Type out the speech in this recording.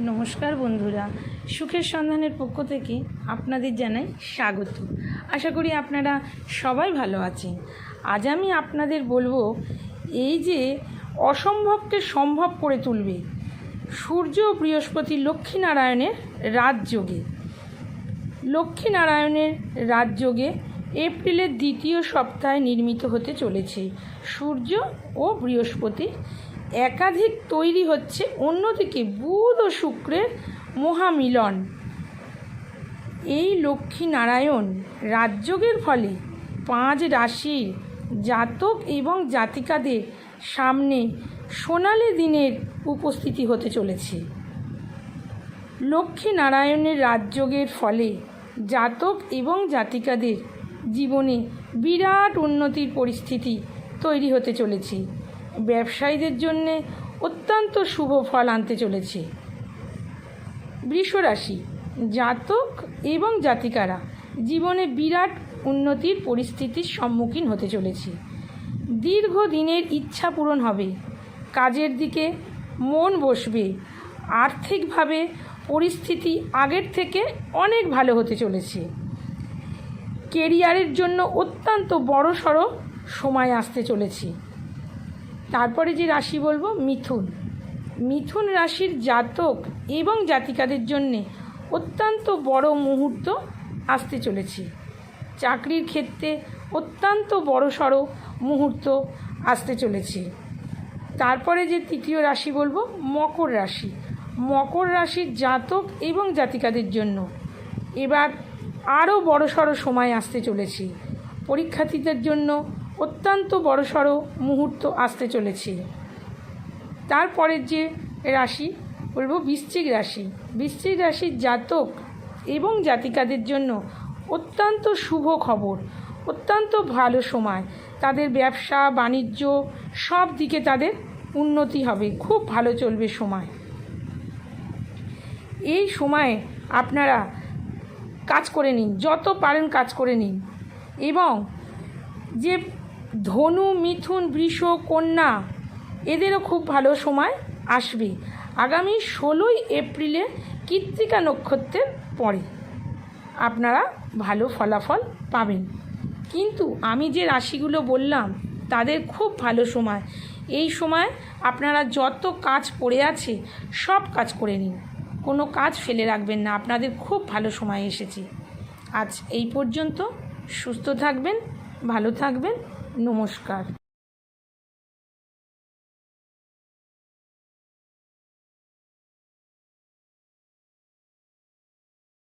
নমস্কার বন্ধুরা। সুখের সন্ধানের পক্ষ থেকে আপনাদের জানাই স্বাগত। আশা করি আপনারা সবাই ভালো আছেন। আজ আমি আপনাদের বলব, এই যে অসম্ভবকে সম্ভব করে তুলবে সূর্য ও বৃহস্পতি লক্ষ্মীনারায়ণের রাজযোগে। লক্ষ্মীনারায়ণের রাজযোগে এপ্রিলের দ্বিতীয় সপ্তাহে নির্মিত হতে চলেছে সূর্য ও বৃহস্পতি একাধিক তৈরি হচ্ছে, অন্যদিকে বুধ ও শুক্রের মহামিলন। এই লক্ষ্মীনারায়ণ রাজযোগের ফলে পাঁচ রাশির জাতক এবং জাতিকাদের সামনে সোনালি দিনের উপস্থিতি হতে চলেছে। লক্ষ্মীনারায়ণের রাজযোগের ফলে জাতক এবং জাতিকাদের জীবনে বিরাট উন্নতির পরিস্থিতি তৈরি হতে চলেছে। ব্যবসায়ীদের জন্যে অত্যন্ত শুভ ফল আনতে চলেছে। বৃষরাশি, জাতক এবং জাতিকারা জীবনে বিরাট উন্নতির পরিস্থিতির সম্মুখীন হতে চলেছে। দীর্ঘদিনের ইচ্ছা পূরণ হবে। কাজের দিকে মন বসবে। আর্থিকভাবে পরিস্থিতি আগের থেকে অনেক ভালো হতে চলেছে। কেরিয়ারের জন্য অত্যন্ত বড় সড়ো সময় আসতে চলেছে। তারপরে যে রাশি বলব, মিথুন। মিথুন রাশির জাতক এবং জাতিকাদের জন্যে অত্যন্ত বড় মুহূর্ত আসতে চলেছে। চাকরির ক্ষেত্রে অত্যন্ত বড় সড়ো মুহূর্ত আসতে চলেছে। তারপরে যে তৃতীয় রাশি বলব, মকর রাশি। মকর রাশির জাতক এবং জাতিকাদের জন্য এবার আরও বড় সড়ো সময় আসতে চলেছে। পরীক্ষার্থীদের জন্য অত্যন্ত বড় সড়ো মুহূর্ত আসতে চলেছে। তারপরের যে রাশি বলব বৃশ্চিক রাশি। বৃশ্চিক রাশির জাতক এবং জাতিকাদের জন্য অত্যন্ত শুভ খবর, অত্যন্ত ভালো সময়। তাদের ব্যবসা, বাণিজ্য সব দিকে তাদের উন্নতি হবে, খুব ভালো চলবে সময়। এই সময়ে আপনারা কাজ করে নিন, যত পারেন কাজ করে নিন এবং যে ধনু, মিথুন, বৃষ, কন্যা, এদেরও খুব ভালো সময় আসবে। আগামী ষোলোই এপ্রিলে কৃত্তিকা নক্ষত্রের পরে আপনারা ভালো ফলাফল পাবেন। কিন্তু আমি যে রাশিগুলো বললাম, তাদের খুব ভালো সময়। এই সময় আপনারা যত কাজ পড়ে আছে, সব কাজ করে নিন। কোনো কাজ ফেলে রাখবেন না। আপনাদের খুব ভালো সময় এসেছে। আজ এই পর্যন্ত সুস্থ থাকবেন, ভালো থাকবেন। নমস্কার